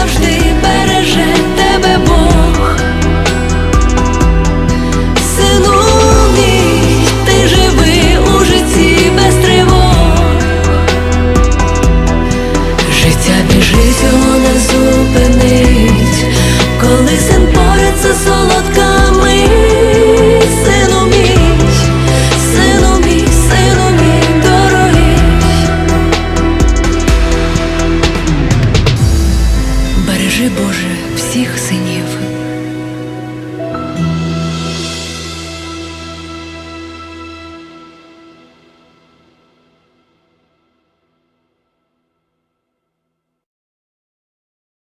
завжди. Бережи, Боже, всіх синів.